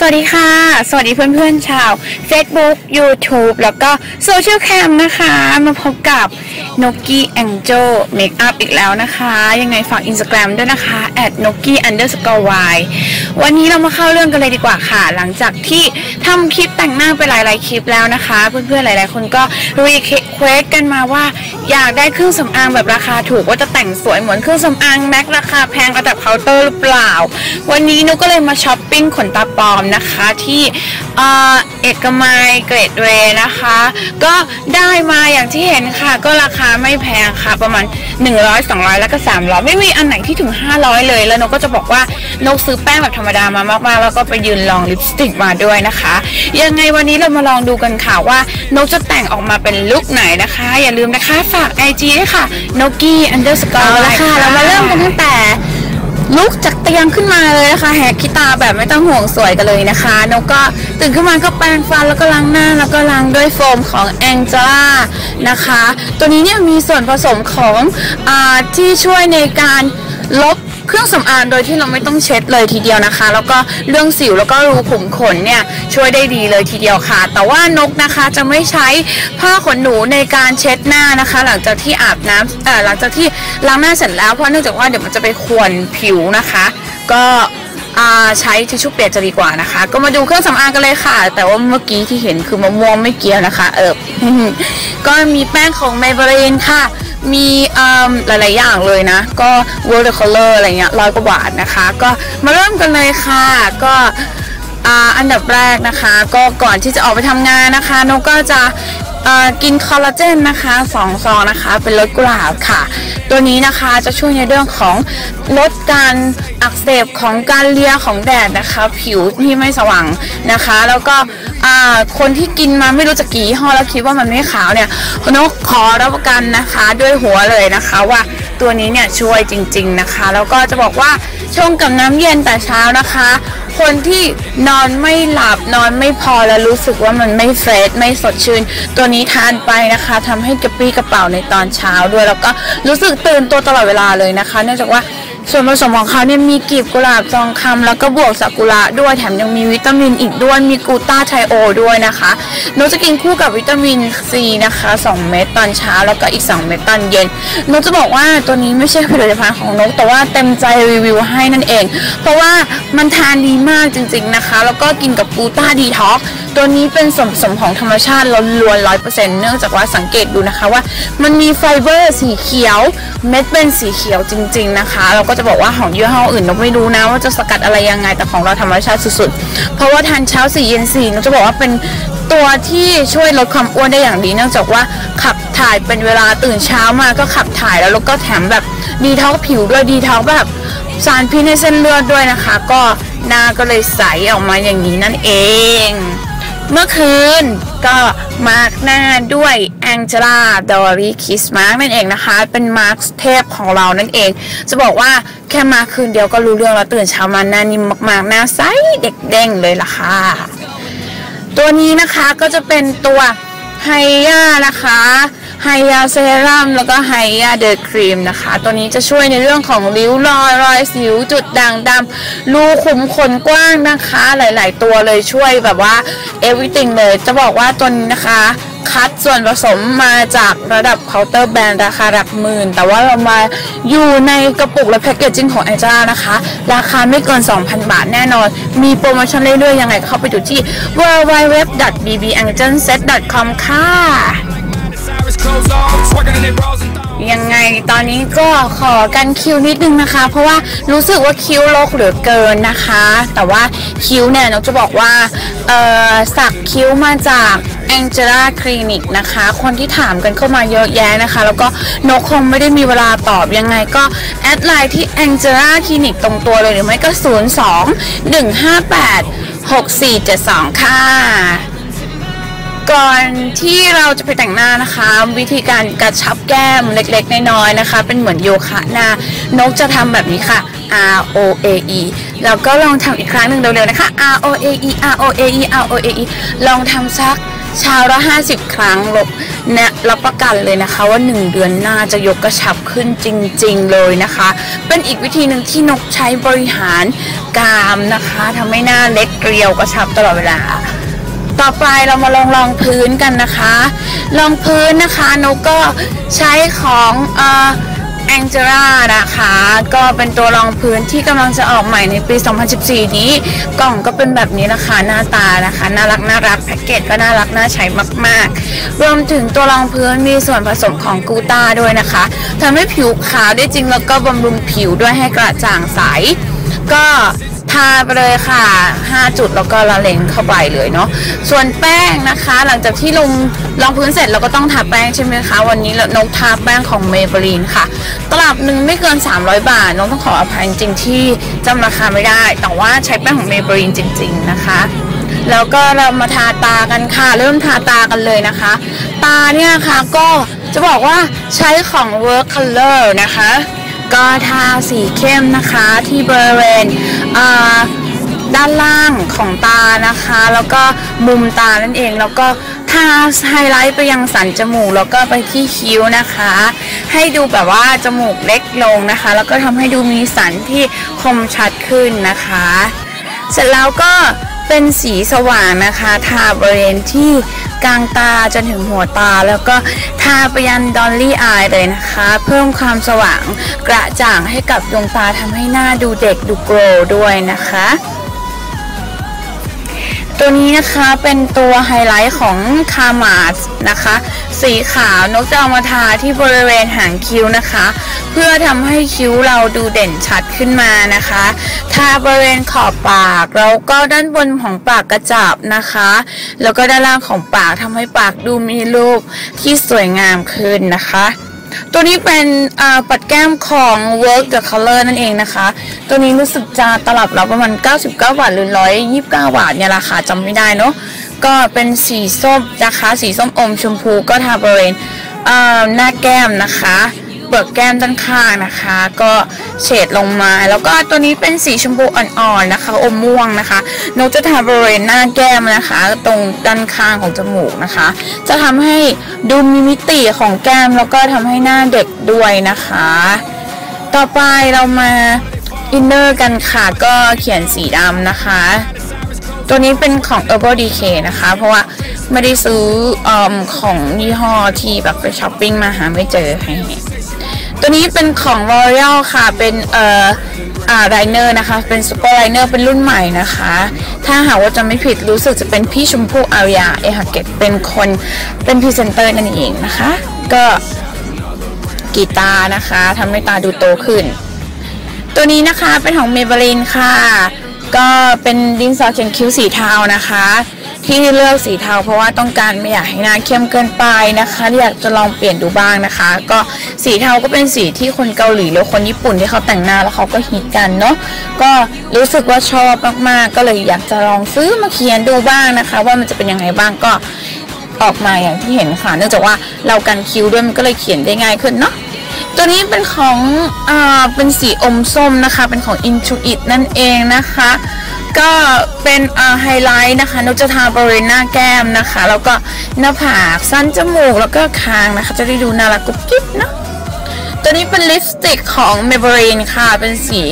สวัสดีค่ะ สวัสดีเพื่อนๆชาว Facebook YouTube แล้วก็โซเชียลแคมนะคะ มาพบกับนกี้แองเจลเมคอัพอีกแล้วนะคะ ยังไงฝาก Instagram ด้วยนะคะ at n o k i underscore y วันนี้เรามาเข้าเรื่องกันเลยดีกว่าค่ะ หลังจากที่ทำคลิปแต่งหน้าไปหลายๆคลิปแล้วนะคะ เพื่อนๆหลายๆ คนก็รีเควสกันมาว่า อยากได้เครื่องสำอางแบบราคาถูกว่าจะแต่งสวยเหมือนเครื่องสำอางแม็กราคาแพงระดับเคาน์เตอร์หรือเปล่า วันนี้นุกก็เลยมาช้อปปิ้งขนตาปลอมนะคะที่เอ่อเอกมัยเกรดเวย์นะคะ ก็ได้มาอย่างที่เห็นค่ะ ก็ราคาไม่แพงค่ะ ประมาณ 100 200 แล้วก็ 300 ไม่มีอันไหนที่ถึง 500 เลยแล้วนกก็จะบอกว่านกซื้อแป้งแบบธรรมดามามากๆ แล้วก็ไปยืนลองลิปสติกมาด้วยนะคะ ยังไงวันนี้เรามาลองดูกันค่ะว่านกจะแต่งออกมาเป็นลุคไหนนะคะ อย่าลืมนะคะฝาก IG ด้วยค่ะนกกี้ underscore เอาละค่ะเรามาเริ่มกันตั้งแต่ ลุกจากเตียงขึ้นมาเลยนะคะแหกขี้ตาแบบไม่ต้องห่วงสวยกันเลยนะคะนกก็ตื่นขึ้นมาก็แปรงฟันแล้วก็ล้างหน้าแล้วก็ล้างด้วยโฟมของแองเจล่านะคะ ตัวนี้เนี่ยมีส่วนผสมของอที่ช่วยในการลบ เครื่องสำอางโดยที่เราไม่ต้องเช็ดเลยทีเดียวนะคะ แล้วก็เรื่องสิวแล้วก็รูขุมขนเนี่ยช่วยได้ดีเลยทีเดียวค่ะ แต่ว่านกนะคะจะไม่ใช้ผ้าขนหนูในการเช็ดหน้านะคะ หลังจากที่อาบน้ำเอ่อหลังจากที่ล้างหน้าเสร็จแล้วเพราะเนื่องจากว่าเดี๋ยวมันจะไปควนผิวนะคะ ก็ใช้ทิชชู่เปียกจะดีกว่านะคะ ก็มาดูเครื่องสำอางกันเลยค่ะ แต่ว่าเมื่อกี้ที่เห็นคือมะม่วงไม่เกี่ยวนะคะ เออก็มีแป้งของ Maybelline ค่ะ มีหลาย ๆ อย่างเลยนะ ก็ watercolor อะไรเงี้ยร้อยกว่าบาทนะคะ ก็มาเริ่มกันเลยค่ะ ก็อันดับแรกนะคะ ก็ก่อนที่จะออกไปทำงานนะคะนกก็จะกินคอลลาเจนนะคะสองซองนะคะ เป็นรสกุหลาบค่ะ ตัวนี้นะคะจะช่วยในเรื่องของลดการอักเสบของการเลียของแดดนะคะ ผิวที่ไม่สว่างนะคะ แล้วก็ คนที่กินมาไม่รู้จะกี่ยี่ห้อแล้วคิดว่ามันไม่ขาวเนี่ยนกขอรับประกันนะคะด้วยหัวเลยนะคะว่าตัวนี้เนี่ยช่วยจริง ๆนะคะ แล้วก็จะบอกว่าชงกับน้ำเย็นแต่เช้านะคะ คนที่นอนไม่หลับนอนไม่พอแล้วรู้สึกว่ามันไม่เฟรชไม่สดชื่น ตัวนี้ทานไปนะคะทำให้กระปรี้กระเป๋าในตอนเช้าด้วย แล้วก็รู้สึกตื่นตัวตลอดเวลาเลยนะคะ เนื่องจากว่า ส่วนผสมของเขาเนี่ยมีกลีบกุหลาบจองคำแล้วก็บวกซากุระด้วยแถมยังมีวิตามินอีกด้วยมีกูตาไทโอด้วยนะคะหนูจะกินคู่กับวิตามินซีนะคะ 2 เม็ดตอนเช้าแล้วก็อีก 2 เม็ดตอนเย็นหนูจะบอกว่าตัวนี้ไม่ใช่ผลิตภัณฑ์ของนกแต่ว่าเต็มใจรีวิวให้นั่นเอง เพราะว่ามันทานดีมากจริงๆนะคะ แล้วก็กินกับกูตาดีท็อกตัวนี้เป็นส่วนผสมของธรรมชาติล้วนร้อยเปอร์เซ็นต์เนื่องจากว่าสังเกตดูนะคะว่า มันมีไฟเบอร์สีเขียว เม็ดเป็นสีเขียวจริง ๆนะคะ เราก็จะบอกว่าของยี่ห้ออื่นเราไม่รู้นะว่าจะสกัดอะไรยังไงแต่ของเราธรรมชาติสุดๆ เพราะว่าทานเช้าสี่เย็นสี่เราจะบอกว่าเป็นตัวที่ช่วยลดความอ้วนได้อย่างดี เนื่องจากว่าขับถ่ายเป็นเวลาตื่นเช้ามาก็ขับถ่ายแล้วแล้วก็แถมแบบดีท็อกผิวด้วยดีท็อกแบบสารพิษในเส้นเลือดด้วยนะคะ ก็หน้าก็เลยใสออกมาอย่างนี้นั่นเอง เมื่อคืนก็มาร์กหน้าด้วยแองเจล่าดอรี่คิสมาร์กนั่นเองนะคะ เป็นมาร์กเทพของเรานั่นเอง จะบอกว่าแค่มาคืนเดียวก็รู้เรื่องแล้วตื่นเช้ามาหน้านิ่มมากๆ หน้าใสเด็กเด้งเลยล่ะค่ะ ตัวนี้นะคะก็จะเป็นตัวไฮย่านะคะ ไฮยาเซรั่มแล้วก็ไฮยาเดอครีมนะคะ ตัวนี้จะช่วยในเรื่องของริ้วรอยรอยสิวจุดด่างดำรูขุมขนกว้างนะคะ หลาย ๆ ตัวเลยช่วยแบบว่า everything เลย จะบอกว่าตัวนี้นะคะคัดส่วนผสมมาจากระดับเคาน์เตอร์แบรนด์ราคาหลักหมื่น แต่ว่าเรามาอยู่ในกระปุกและแพ็กเกจจิ้งของไอจ้านะคะ ราคาไม่เกิน 2,000 บาทแน่นอน มีโปรโมชั่นเรื่อยๆ ยังไงเข้าไปดูที่ w w w b b a n g e l s e t c o m ค่ะ ยังไงตอนนี้ก็ขอกันคิวนิดนึงนะคะ เพราะว่ารู้สึกว่าคิ้วโลกเหลือเกินนะคะ แต่ว่าคิ้วเนี่ยนกจะบอกว่าเออสักคิ้วมาจาก Angela Clinic นะคะ คนที่ถามกันเข้ามาเยอะแยะนะคะ แล้วก็นกคงไม่ได้มีเวลาตอบยังไงก็ แอดไลน์ที่ Angela Clinic ตรงตัวเลยหรือไม่ก็ 02 158 6472 ค่ะ ก่อนที่เราจะไปแต่งหน้านะคะ วิธีการกระชับแก้มเล็กๆ น้อยๆนะคะ เป็นเหมือนโยคะหน้านกจะทำแบบนี้ค่ะ R O A E แล้วก็ลองทำอีกครั้งหนึ่งเร็วๆนะคะ R O A E R O A E R O A E ลองทำสักเช้าละ50 ครั้งลบเนี่ยรับประกันเลยนะคะว่า 1 เดือนหน้าจะยกกระชับขึ้นจริง ๆ เลยนะคะ เป็นอีกวิธีหนึ่งที่นกใช้บริหารกามนะคะทำให้หน้าเล็กเรียวกระชับตลอดเวลา ต่อไปเรามาลองรองพื้นกันนะคะรองพื้นนะคะนกก็ใช้ของเอ่อแองเจล่านะคะ ก็เป็นตัวรองพื้นที่กำลังจะออกใหม่ในปี 2014 นี้กล่องก็เป็นแบบนี้นะคะหน้าตานะคะน่ารักน่ารักแพ็กเกจก็น่ารักน่าใช้มาก ๆ รวมถึงตัวรองพื้นมีส่วนผสมของกูต้าด้วยนะคะทำให้ผิวขาวได้จริงแล้วก็บำรุงผิวด้วยให้กระจ่างใส ก็ ทาไปเลยค่ะ 5 จุดแล้วก็ละเลงเข้าไปเลยเนาะส่วนแป้งนะคะ หลังจากที่ลงรองพื้นเสร็จเราก็ต้องทาแป้งใช่ไหมคะ วันนี้นกทาแป้งของเมเบลีนค่ะ ตลับหนึ่งไม่เกิน 300 บาทน้องต้องขออภัยจริงที่จำราคาไม่ได้ แต่ว่าใช้แป้งของเมเบลีนจริง ๆนะคะแล้วก็เรามาทาตากันค่ะ เริ่มทาตากันเลยนะคะ ตาเนี่ยค่ะก็จะบอกว่าใช้ของ Work Color นะคะ ก็ทาสีเข้มนะคะที่บริเวณด้านล่างของตานะคะ แล้วก็มุมตานั่นเอง แล้วก็ทาไฮไลท์ไปยังสันจมูก แล้วก็ไปที่คิ้วนะคะ ให้ดูแบบว่าจมูกเล็กลงนะคะ แล้วก็ทำให้ดูมีสันที่คมชัดขึ้นนะคะ เสร็จแล้วก็เป็นสีสว่างนะคะ ทาบริเวณที่ กลางตาจนถึงหัวตา แล้วก็ทาไปยันดอลลี่อายเลยนะคะ เพิ่มความสว่างกระจ่างให้กับดวงตาทำให้หน้าดูเด็กดูโกรด้วยนะคะ ตัวนี้นะคะเป็นตัวไฮไลท์ของคามาสนะคะ สีขาวนกจะเอามาทาที่บริเวณหางคิ้วนะคะ เพื่อทำให้คิ้วเราดูเด่นชัดขึ้นมานะคะ ทาบริเวณขอบปากแล้วก็ด้านบนของปากกระจับนะคะ แล้วก็ด้านล่างของปากทำให้ปากดูมีรูปที่สวยงามขึ้นนะคะ ตัวนี้เป็นปัดแก้มของ Work the Color นั่นเองนะคะ ตัวนี้รู้สึกจะตลับเราประมาณ 99 บาทหรือ 129 บาทเนี่ยราคาจำไม่ได้เนาะก็เป็นสีส้มนะคะ สีส้มอมชมพูก็ทาบริเวณหน้าแก้มนะคะ เปลือกแก้มด้านข้างนะคะ ก็เฉดลงมา แล้วก็ตัวนี้เป็นสีชมพูอ่อนๆนะคะ อมม่วงนะคะนกจะทาบริเวณหน้าแก้มนะคะ ตรงด้านข้างของจมูกนะคะ จะทำให้ดูมีมิติของแก้มแล้วก็ทำให้หน้าเด็กด้วยนะคะ ต่อไปเรามาอินเนอร์กันค่ะ ก็เขียนสีดำนะคะ ตัวนี้เป็นของ Herbal DK นะคะ เพราะว่าไม่ได้ซื้ออของยี่ห้อที่แบบไปช้อปปิ้งมาหาไม่เจอให้ ตัวนี้เป็นของ L'Oreal ค่ะ เป็นเอ่ออ่าไลเนอร์นะคะ เป็นซูเปอร์ไลเนอร์เป็นรุ่นใหม่นะคะ ถ้าหากว่าจะไม่ผิดรู้สึกจะเป็นพี่ชมพู่อารยาเอฮาเกตเป็นคนเป็นพรีเซนเตอร์นั่นเองนะคะ ก็กีตาร์นะคะทำให้ตาดูโตขึ้น ตัวนี้นะคะเป็นของ Maybelline ค่ะ ก็เป็นดินสอเขียนคิ้วสีเทานะคะ ที่เลือกสีเทา เพราะว่าต้องการไม่อยากให้หน้าเข้มเกินไปนะคะอยากจะลองเปลี่ยนดูบ้างนะคะ ก็สีเทาก็เป็นสีที่คนเกาหลีหรือคนญี่ปุ่นที่เขาแต่งหน้าแล้วเขาก็ฮิตกันเนาะก็รู้สึกว่าชอบมากๆ ก็เลยอยากจะลองซื้อมาเขียนดูบ้างนะคะ ว่ามันจะเป็นยังไงบ้างก็ออกมาอย่างที่เห็นค่ะ เนื่องจากว่าเรากันคิ้วด้วยมันก็เลยเขียนได้ง่ายขึ้นเนาะ ตัวนี้เป็นของอ่าเป็นสีอมส้มนะคะ เป็นของ Intuit นั่นเองนะคะ ก็เป็นไฮไลท์นะคะนุจะทาบริเวณหน้าแก้มนะคะ แล้วก็หน้าผากสั้นจมูกแล้วก็คางนะคะ จะได้ดูน่ารักกุ๊บกิ๊บเนาะตัวนี้เป็นลิปสติกของ Maybelline ค่ะ เป็นสี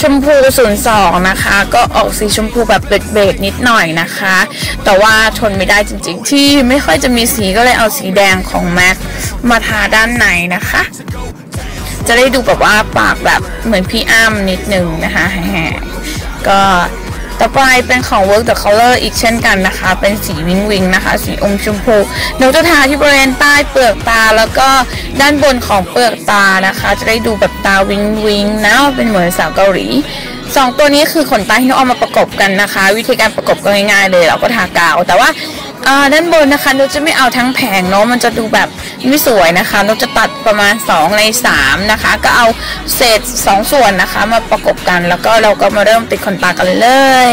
ชมพู 02 นะคะ ก็ออกสีชมพูแบบเบดๆนิดหน่อยนะคะ แต่ว่าทนไม่ได้จริงๆ ที่ไม่ค่อยจะมีสีก็เลยเอาสีแดงของ MAC มาทาด้านในนะคะ จะได้ดูแบบว่าปากแบบเหมือนพี่อ้ำนิดนึงนะคะ ก็ ต่อไปเป็นของ Work the Color อีกเช่นกันนะคะ เป็นสีวิงวิงนะคะ สีอมชมพูเดี๋ยวจะทาที่บริเวณใต้เปลือกตาแล้วก็ด้านบนของเปลือกตานะคะ จะได้ดูแบบตาวิงวิงนะเป็นเหมือนสาวเกาหลีสองตัวนี้คือขนตาที่เราเอามาประกบกันนะคะ วิธีการประกบก็ง่ายๆเลยเราก็ทากาว แต่ว่า อ่าด้านบนนะคะเราจะไม่เอาทั้งแผงเนาะมันจะดูแบบไม่สวยนะคะเราจะตัดประมาณ 2 ใน 3 นะคะ ก็เอาเศษ 2 ส่วนนะคะ มาประกบกันแล้วก็เราก็มาเริ่มติดขนตากันเลย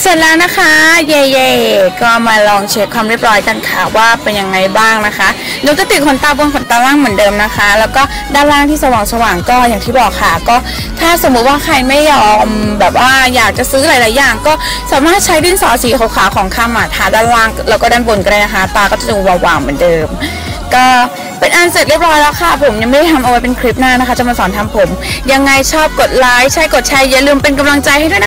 เสร็จแล้วนะคะ เย่เย่ๆก็มาลองเช็คความเรียบร้อยกันค่ะว่าเป็นยังไงบ้างนะคะนุกจะติดขนตาบนขนตาล่างเหมือนเดิมนะคะ แล้วก็ด้านล่างที่สว่างสว่างๆก็อย่างที่บอกค่ะ ก็ถ้าสมมุติว่าใครไม่ยอมแบบว่าอยากจะซื้อหลาย ๆ อย่าง ก็สามารถใช้ดินสอสีขาวๆของคามาทาด้านล่างแล้วก็ด้านบนก็ได้นะคะ ตาก็จะดูวาวๆเหมือนเดิม ก็เป็นอันเสร็จเรียบร้อยแล้วค่ะ ผมยังไม่ได้ทำเอาไว้เป็นคลิปหน้านะคะ จะมาสอนทำผม ยังไงชอบกดไลค์ใช่กดแชร์อย่าลืมเป็นกำลังใจให้ด้วยนะ